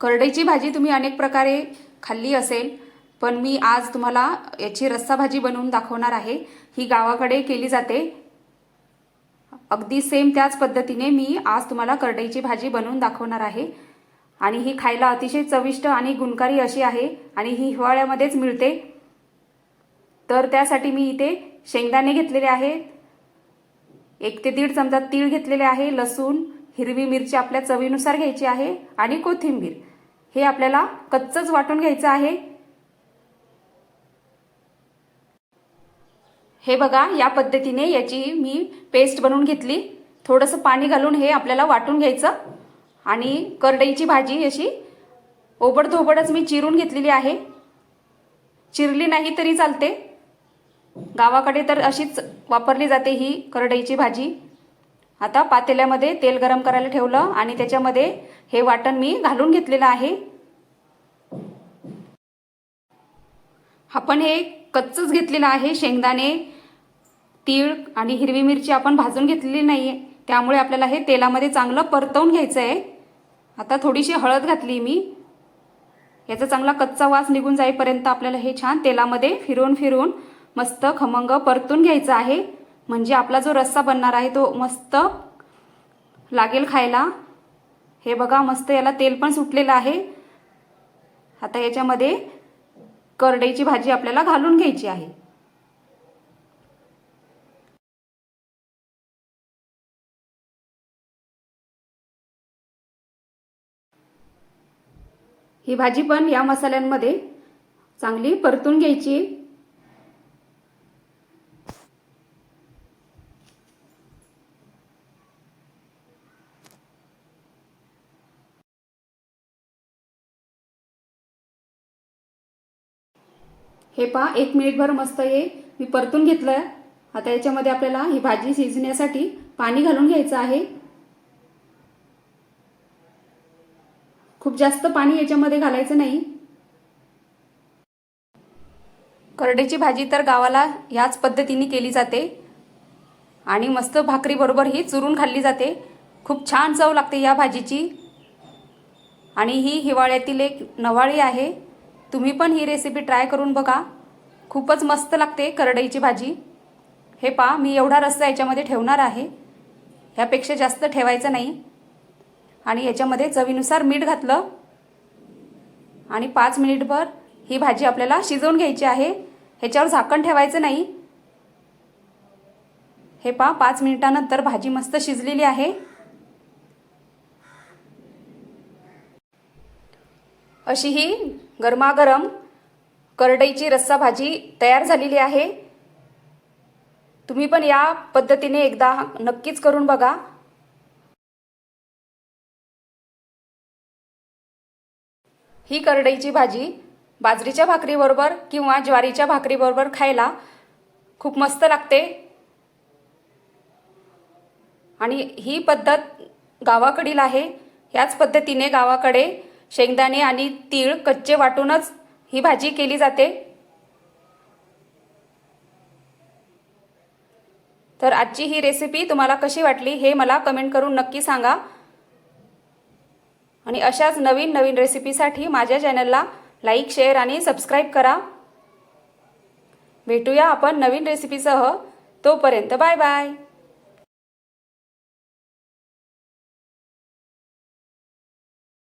करडईची भाजी तुम्ही अनेक प्रकारे खाल्ली असेल पण मी आज तुम्हाला याची रस्सा भाजी बनवून दाखवणार आहे. ही गावाकडे केली जाते. अगदी सेम त्याच पद्धतीने मी आज तुम्हाला करडईची भाजी बनवून दाखवणार आहे. आणि ही खायला अतिशय चविष्ट आणि गुणकारी अशी आहे आणि ही हिवाळ्यामध्येच मिळते. तर त्यासाठी मी इथे शेंगदाणे घेतलेले आहेत. एक ते दीड चमचा तीळ घेतलेले आहे लसूण हिरवी मिरची आपल्या चवीनुसार घ्यायची आहे आणि कोथिंबीर. हे आपल्याला कच्चच वाटून घ्यायचं आहे. हे बघा या पद्धतीने याची मी पेस्ट बनवून घेतली. थोडंसं पाणी घालून हे आपल्याला वाटून घ्यायचं. आणि करडईची भाजी अशी ओबडधोबडच मी चिरून घेतलेली आहे. चिरली नाही तरी चालते. गावाकडे तर अशीच वापरली जाते ही करडईची भाजी. आता पातेल्यामध्ये तेल गरम करायला ठेवलं आणि त्याच्यामध्ये हे वाटण मी घालून घेतलेलं आहे. आपण हे कच्चंच घेतलेलं आहे शेंगदाणे तीळ आणि हिरवी मिरची आपण भाजून घेतलेली नाही आहे त्यामुळे आपल्याला हे तेलामध्ये चांगलं परतवून घ्यायचं आहे आता थोडीशी हळद घातली मी. याचा चांगला कच्चा वास निघून जाईपर्यंत आपल्याला हे छान तेलामध्ये फिरून फिरून मस्त खमंग परतून घ्यायचं आहे. म्हणजे आपला जो रस्सा बनणार आहे तो मस्त लागेल खायला. हे बघा मस्त याला तेल पण सुटलेलं आहे. आता याच्यामध्ये करडईची भाजी आपल्याला घालून घ्यायची आहे. ही भाजी पण या मसाल्यांमध्ये चांगली परतून घ्यायची हे पहा एक मिनिटभर मस्त हे मी परतून घेतलं आता याच्यामध्ये आपल्याला ही भाजी शिजण्यासाठी पाणी घालून घ्यायचं आहे. खूप जास्त पाणी याच्यामध्ये घालायचं नाही. करडेची भाजी तर गावाला ह्याच पद्धतीने केली जाते. आणि मस्त भाकरीबरोबर ही चुरून खाल्ली जाते. खूप छान चव लागते या भाजीची. आणि ही हिवाळ्यातील एक नवाळी आहे. तुम्ही पण ही रेसिपी ट्राय करून बघा. खूपच मस्त लागते करडईची भाजी. हे पा मी एवढा रस्सा याच्यामध्ये ठेवणार आहे. ह्यापेक्षा जास्त ठेवायचं नाही. आणि याच्यामध्ये चवीनुसार मीठ घातलं. आणि पाच मिनिटभर ही भाजी आपल्याला शिजवून घ्यायची आहे. ह्याच्यावर झाकण ठेवायचं नाही. हे पा पाच मिनिटानंतर भाजी मस्त शिजलेली आहे. अशी ही गरमागरम करडईची रस्सा भाजी तयार झालेली आहे. तुम्ही पण या पद्धतीने एकदा नक्कीच करून बघा. ही करडईची भाजी बाजरीच्या भाकरीबरोबर किंवा ज्वारीच्या भाकरीबरोबर खायला खूप मस्त लागते. आणि ही पद्धत गावाकडील आहे. ह्याच पद्धतीने गावाकडे शेंगदाणे आणि तीळ कच्चे वाटूनच ही भाजी केली जाते. तर आजची ही रेसिपी तुम्हाला कशी वाटली हे मला कमेंट करून नक्की सांगा. आणि अशाच नवीन नवीन रेसिपीसाठी माझ्या चॅनलला लाईक शेअर आणि सबस्क्राईब करा. भेटूया आपण नवीन रेसिपीसह तोपर्यंत बाय बाय